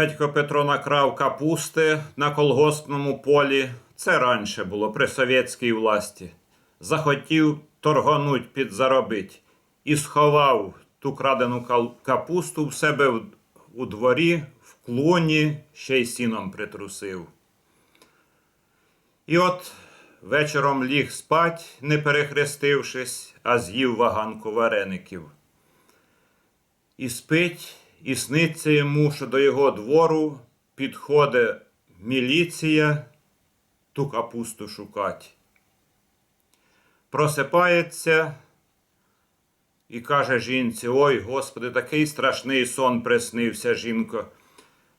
Дядько Петро накрав капусти на колгоспному полі. Це раніше було при совєтській власті. Захотів торгонуть підзаробить і сховав ту крадену капусту в себе у дворі, в клуні, ще й сіном притрусив. І от вечором ліг спать, не перехрестившись, а з'їв ваганку вареників. І спить, і сниться йому, що до його двору підходить міліція ту капусту шукать. Просипається і каже жінці: Ой, Господи, такий страшний сон приснився, жінко.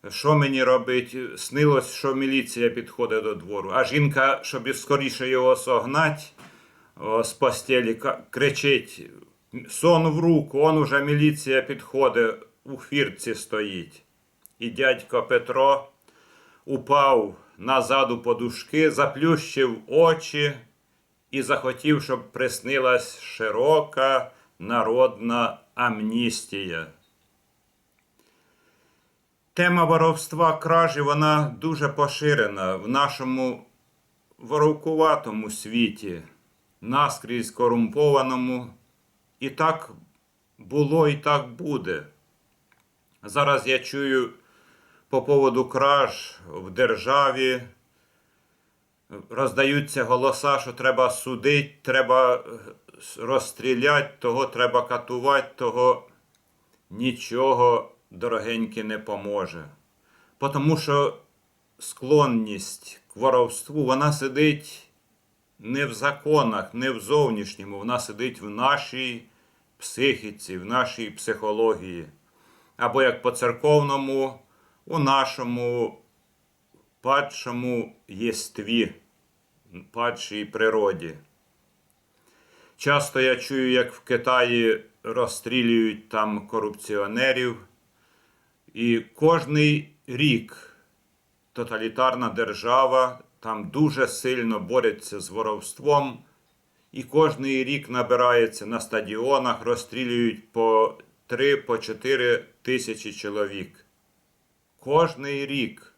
Що мені робить? Снилось, що міліція підходить до двору. А жінка, щоб скоріше його согнать з постелі, кричить: сон в руку, он уже міліція підходить, у хвірці стоїть. І дядько Петро упав назад у подушки, заплющив очі і захотів, щоб приснилась широка народна амністія. Тема воровства кражі вона дуже поширена в нашому воровкуватому світі, наскрізь корумпованому. І так було, і так буде. Зараз я чую по поводу краж в державі. Роздаються голоса, що треба судити, треба е, розстріляти, того треба катувати, того нічого дорогенькі не поможе. Тому що склонність к воровству, вона сидить не в законах, не в зовнішньому, вона сидить в нашій психіці, в нашій психології. Або як по церковному, у нашому падшому єстві, падшій природі. Часто я чую, як в Китаї розстрілюють там корупціонерів, і кожний рік тоталітарна держава там дуже сильно бореться з воровством, і кожний рік набирається на стадіонах, розстрілюють по 3 по 4 тисячі чоловік. Кожний рік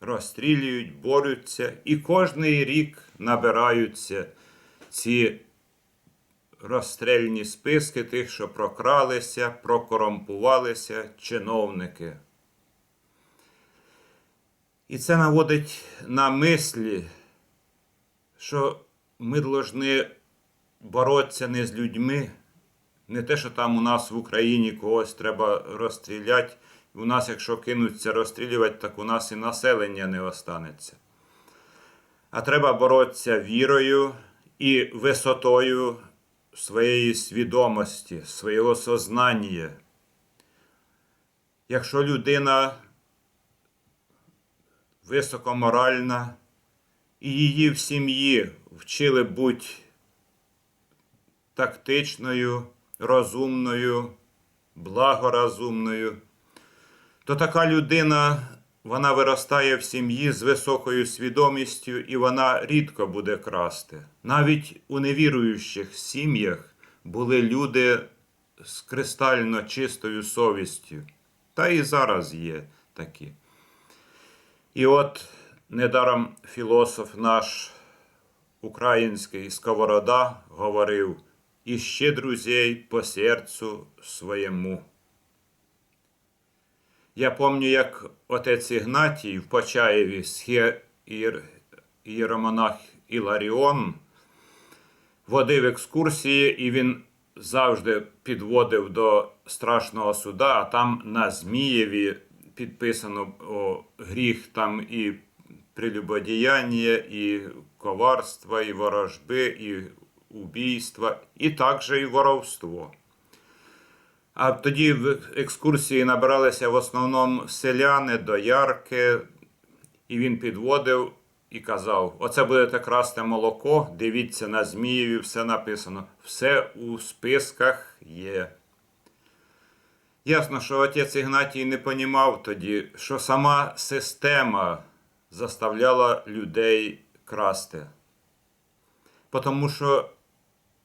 розстрілюють, борються, і кожний рік набираються ці розстрельні списки тих, що прокралися, прокорумпувалися чиновники. І це наводить на мислі, що ми повинні боротися не з людьми, не те, що там у нас в Україні когось треба розстріляти. У нас, якщо кинуться розстрілювати, так у нас і населення не останеться. А треба боротися вірою і висотою своєї свідомості, свого сознання. Якщо людина високоморальна, і її в сім'ї вчили бути тактичною, розумною, благоразумною, то така людина вона виростає в сім'ї з високою свідомістю і вона рідко буде красти. Навіть у невіруючих сім'ях були люди з кристально чистою совістю. Та і зараз є такі. І от недаром філософ наш український Сковорода говорив: іще друзей по серцю своєму. Я пам'ятаю, як отець Ігнатій в Почаєві схе Іларіон водив екскурсії, і він завжди підводив до страшного суда, а там на Змієві підписано о, гріх там і прелюбодіяння, і коварства, і ворожби, і убійства, і також і воровство. А тоді в екскурсії набиралися в основному селяни, доярки, і він підводив і казав: Оце будете красти молоко, дивіться на Змієві, все написано. Все у списках є. Ясно, що отець Ігнатій не понімав тоді, що сама система заставляла людей красти. Тому що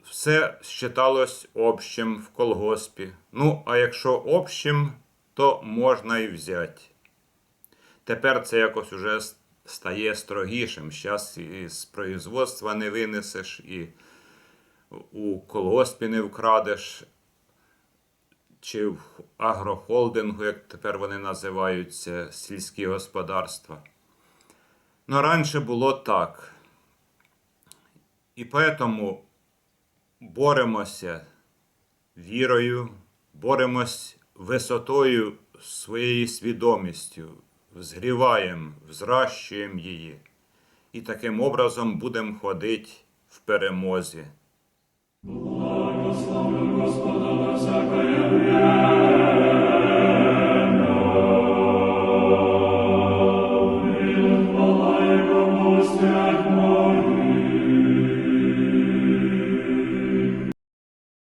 все считалось общим в колгоспі. Ну, а якщо общим, то можна і взяти. Тепер це якось уже стає строгішим. Зараз і з производства не винесеш, і у колгоспі не вкрадеш, чи в агрохолдингу, як тепер вони називаються, сільські господарства. Ну, раніше було так. І тому боремося вірою, боремось висотою своєю свідомістю, взгріваємо, взращуємо її. І таким образом будемо ходити в перемозі. Благослови Господа всякое время.